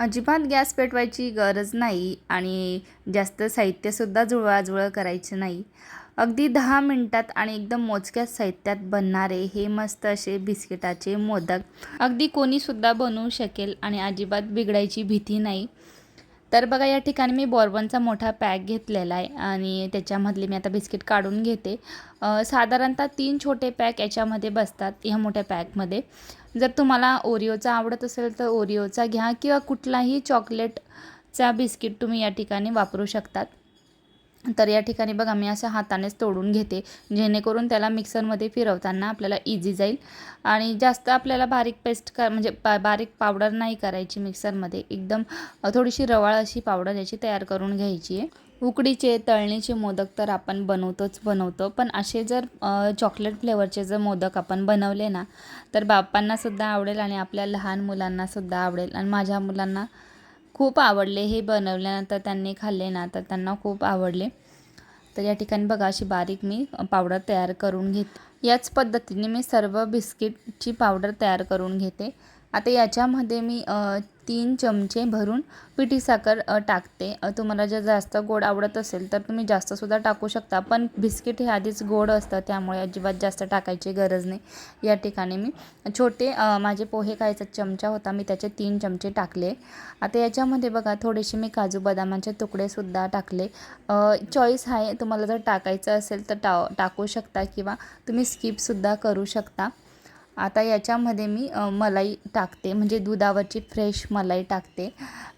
अजिबात गॅस पेटवायची गरज नाही आणि जास्त साहित्यसुद्धा जुळवाजुळव करायचे नाही. अगदी दहा मिनटात आणि एकदम मोजक्या साहित्यात बनणारे हे मस्त असे बिस्किटाचे मोदक. अगदी कोणीसुद्धा बनवू शकेल आणि अजिबात बिघडायची भीती नाही. तर बघा या ठिकाणी मी बॉर्बनचा मोठा पॅक घेतलेला आहे आणि त्याच्यामधले मी आता बिस्किट काढून घेते. साधारणतः तीन छोटे पॅक याच्यामध्ये बसतात ह्या मोठ्या पॅकमध्ये. जर तुम्हाला ओरिओचा आवडत असेल तर ओरिओचा घ्या किंवा कुठलाही चॉकलेटचा बिस्किट तुम्ही या ठिकाणी वापरू शकतात. तर या ठिकाणी बघा मी असं हातानेच तोडून घेते जेणेकरून त्याला मिक्सरमध्ये फिरवताना आपल्याला इझी जाईल. आणि जास्त आपल्याला बारीक पेस्ट कर म्हणजे बा बारीक पावडर नाही करायची मिक्सरमध्ये. एकदम थोडीशी रवाळ अशी पावडर याची तयार करून घ्यायची आहे. उकडीचे तळणीचे मोदक तर आपण बनवतोच बनवतो पण असे जर चॉकलेट फ्लेवरचे जर मोदक आपण बनवले ना तर बाप्पांनासुद्धा आवडेल आणि आपल्या लहान मुलांनासुद्धा आवडेल. आणि माझ्या मुलांना खूप आवडले हे बनवल्यानंतर त्यांनी खाल्ले ना तर त्यांना खूप आवडले. तर या ठिकाणी बघा अशी बारीक मी पावडर तयार करून घेत. याच पद्धतीने मी सर्व बिस्किटची पावडर तयार करून घेते. आता याच्यामध्ये मी तीन चमचे भरून पिठी साखर टाकते. तुम्हाला जर जास्त गोड आवडत असेल तर तुम्ही जास्तसुद्धा टाकू शकता पण बिस्किट हे आधीच गोड असतं त्यामुळे अजिबात जास्त टाकायची गरज नाही. या ठिकाणी मी छोटे माझे पोहे खायचा चमचा होता मी त्याचे तीन चमचे टाकले. आता याच्यामध्ये बघा थोडेसे मी काजू बदामाचे तुकडेसुद्धा टाकले. चॉईस आहे तुम्हाला जर टाकायचं असेल तर टा टाकू शकता किंवा तुम्ही स्किपसुद्धा करू शकता. आता याच्यामध्ये मी मलाई टाकते. म्हणजे दुधावरची फ्रेश मलाई टाकते.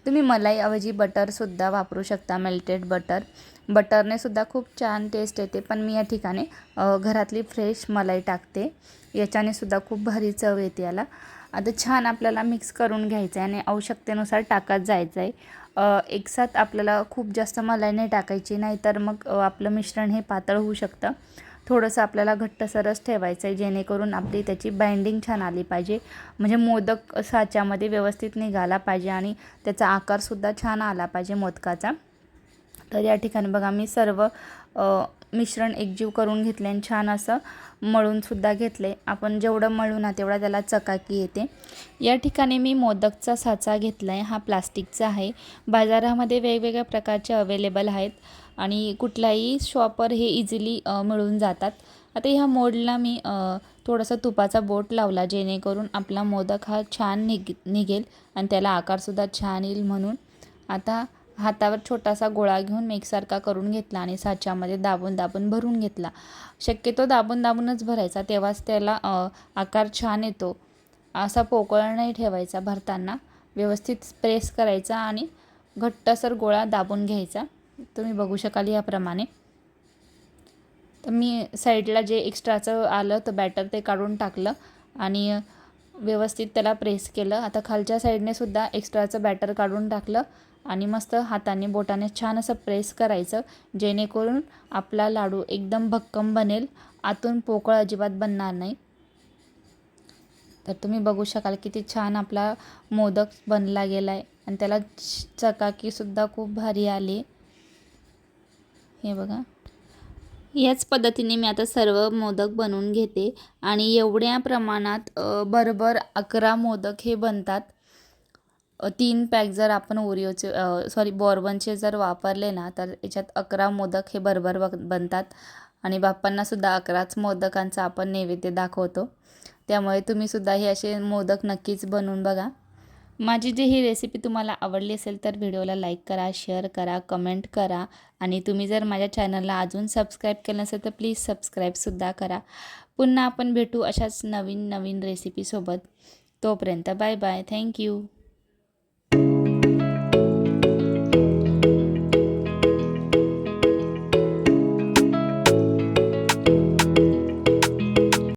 तुम्ही मलाईऐवजी बटरसुद्धा वापरू शकता मेल्टेड बटर बटरने सुद्धा खूप छान टेस्ट येते पण मी या ठिकाणी घरातली फ्रेश मलाई टाकते. याच्याने सुद्धा खूप भारी चव येते याला. आता छान आपल्याला मिक्स करून घ्यायचं आहे आणि आवश्यकतेनुसार टाकत जायचं आहे एकसाथ आपल्याला खूप जास्त मलाई नाही टाकायची नाही तर मग आपलं मिश्रण हे पातळ होऊ शकतं. थोडंसं आपल्याला घट्टसरच ठेवायचं आहे जेणेकरून आपली त्याची बाइंडिंग छान आली पाहिजे. म्हणजे मोदक साच्यामध्ये व्यवस्थित निघाला पाहिजे आणि त्याचा आकारसुद्धा छान आला पाहिजे मोदकाचा. तर या ठिकाणी बघा मी सर्व मिश्रण एकजीव करून घेतले आणि छान असं मळूनसुद्धा घेतले. आपण जेवढं मळू ना तेवढा त्याला चकाकी येते. या ठिकाणी मी मोदकचा साचा घेतला आहे हा प्लास्टिकचा आहे. बाजारामध्ये वेगवेगळ्या प्रकारचे अवेलेबल आहेत आणि कुठल्याही शॉपवर हे इझिली मिळून जातात. आता ह्या मोडला मी थोडासा थोडंसं तुपाचा बोट लावला जेणेकरून आपला मोदक हा छान निघ निघेल आणि त्याला आकारसुद्धा छान येईल म्हणून. आता हातावर छोटासा गोळा घेऊन मेकसारखा एकसारखा करून घेतला आणि साच्यामध्ये दाबून दाबून भरून घेतला. शक्यतो दाबून दाबूनच भरायचा तेव्हाच त्याला आकार छान येतो. असा पोकळ नाही ठेवायचा भरताना. व्यवस्थित प्रेस करायचा आणि घट्टसर गोळा दाबून घ्यायचा. तुम्ही बघू शकाल याप्रमाणे. तर मी साईडला जे एक्स्ट्राचं आलं तर बॅटर ते काढून टाकलं. आणि व्यवस्थित त्याला प्रेस केलं. आता खालच्या साईडने सुद्धा एक्स्ट्राचं बॅटर काढून टाकलं आणि मस्त हाताने बोटाने छान असं प्रेस करायचं जेणेकरून आपला लाडू एकदम भक्कम बनेल. आतून पोकळ अजिबात बनणार नाही. तर तुम्ही बघू शकाल किती छान आपला मोदक बनला गेला आहे आणि त्याला चकाकीसुद्धा खूप भारी आली. हे बघा. याच पद्धतीने मी आता सर्व मोदक बनवून घेते. आणि एवढ्या प्रमाणात अ, बरोबर अकरा मोदक हे बनतात. तीन पॅक जर आपण ओरिओचे सॉरी बॉर्बनचे जर वापरले ना तर याच्यात अकरा मोदक हे बरोबर बग बनतात. आणि बाप्पांनासुद्धा अकराच मोदकांचा आपण नैवेद्य दाखवतो. त्यामुळे तुम्हीसुद्धा हे असे मोदक नक्कीच बनवून बघा. माझी जी ही रेसिपी तुम्हाला आवडली असेल तर व्हिडिओला लाईक करा शेअर करा कमेंट करा. आणि तुम्ही जर माझ्या चॅनलला अजून सबस्क्राईब केलं नसेल तर प्लीज सबस्क्राईबसुद्धा करा. पुन्हा आपण भेटू अशाच नवीन नवीन रेसिपीसोबत तोपर्यंत बाय बाय थँक्यू